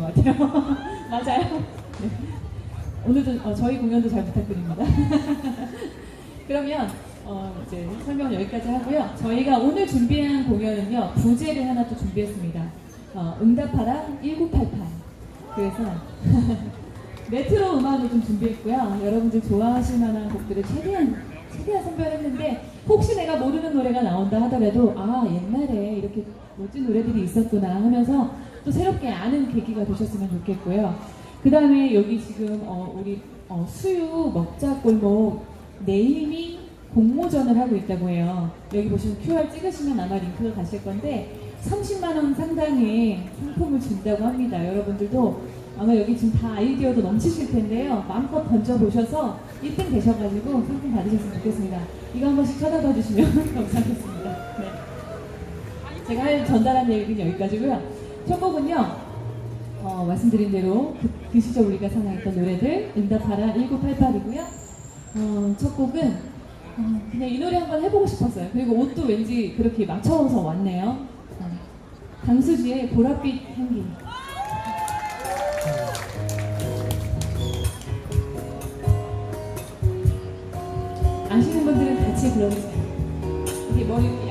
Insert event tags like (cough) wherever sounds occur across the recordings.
것 같아요. (laughs) 맞아요. 네. 오늘도 어, 저희 공연도 잘 부탁드립니다. (laughs) 그러면 어, 이제 설명 여기까지 하고요. 저희가 오늘 준비한 공연은요 부제를 하나 또 준비했습니다. 어, 응답하라 1988. 그래서 (laughs) 레트로 음악을 좀 준비했고요. 여러분들 좋아하실 만한 곡들을 최대한 최대한 선별했는데 혹시 내가 모르는 노래가 나온다 하더라도 아 옛날에 이렇게 멋진 노래들이 있었구나 하면서 또 새롭게 아는 계기가 되셨으면 좋겠고요. 그 다음에 여기 지금 어, 우리 어, 수유 먹자골목 네이밍 공모전을 하고 있다고 해요. 여기 보시면 QR 찍으시면 아마 링크가 가실 건데 30만 원 상당의 상품을 준다고 합니다. 여러분들도 아마 여기 지금 다 아이디어도 넘치실 텐데요. 마음껏 던져보셔서 1등 되셔가지고 상품 받으셨으면 좋겠습니다. 이거 한 번씩 쳐다봐 주시면 (laughs) 감사하겠습니다. 네. 제가 할 전달한 얘기는 여기까지고요. 첫 곡은요. 어, 말씀드린 대로 그, 그 시절 우리가 사랑했던 노래들 응답하라 1988이고요. 어, 첫 곡은 어, 그냥 이 노래 한번 해보고 싶었어요. 그리고 옷도 왠지 그렇게 맞춰서 왔네요. 어, 강수지의 보랏빛 향기. 아시는 분들은 같이 불러주세요. 이게 머리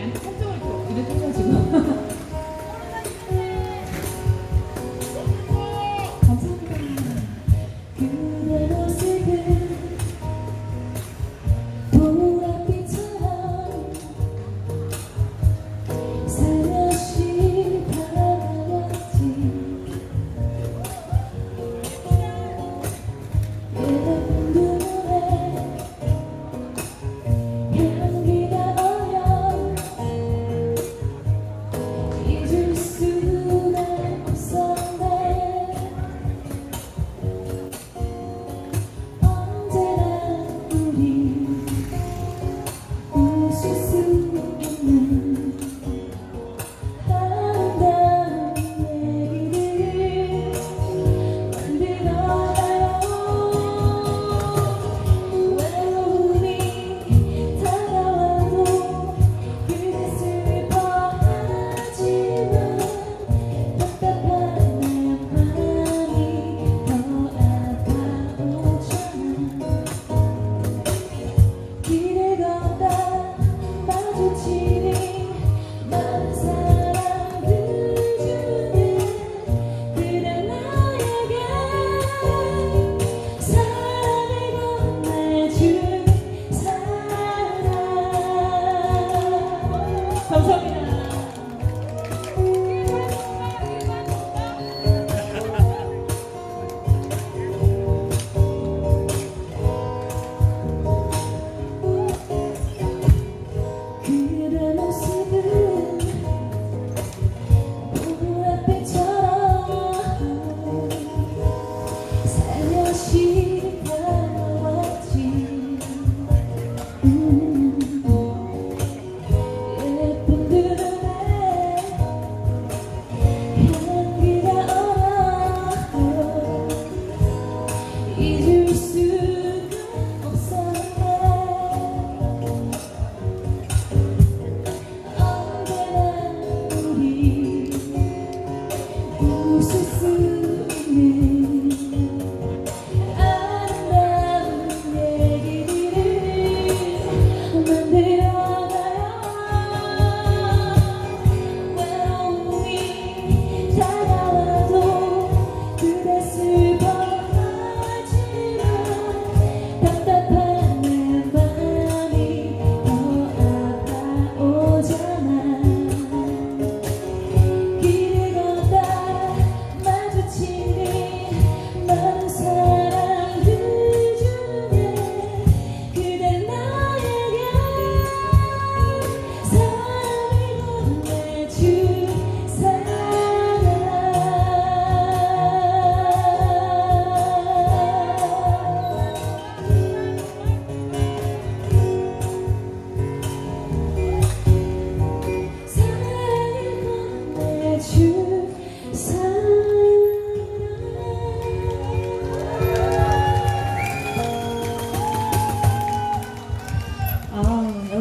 그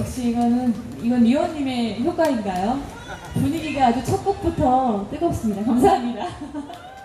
역시 이거는, 이건 리오님의 효과인가요? 분위기가 아주 첫 곡부터 뜨겁습니다. 감사합니다. (laughs)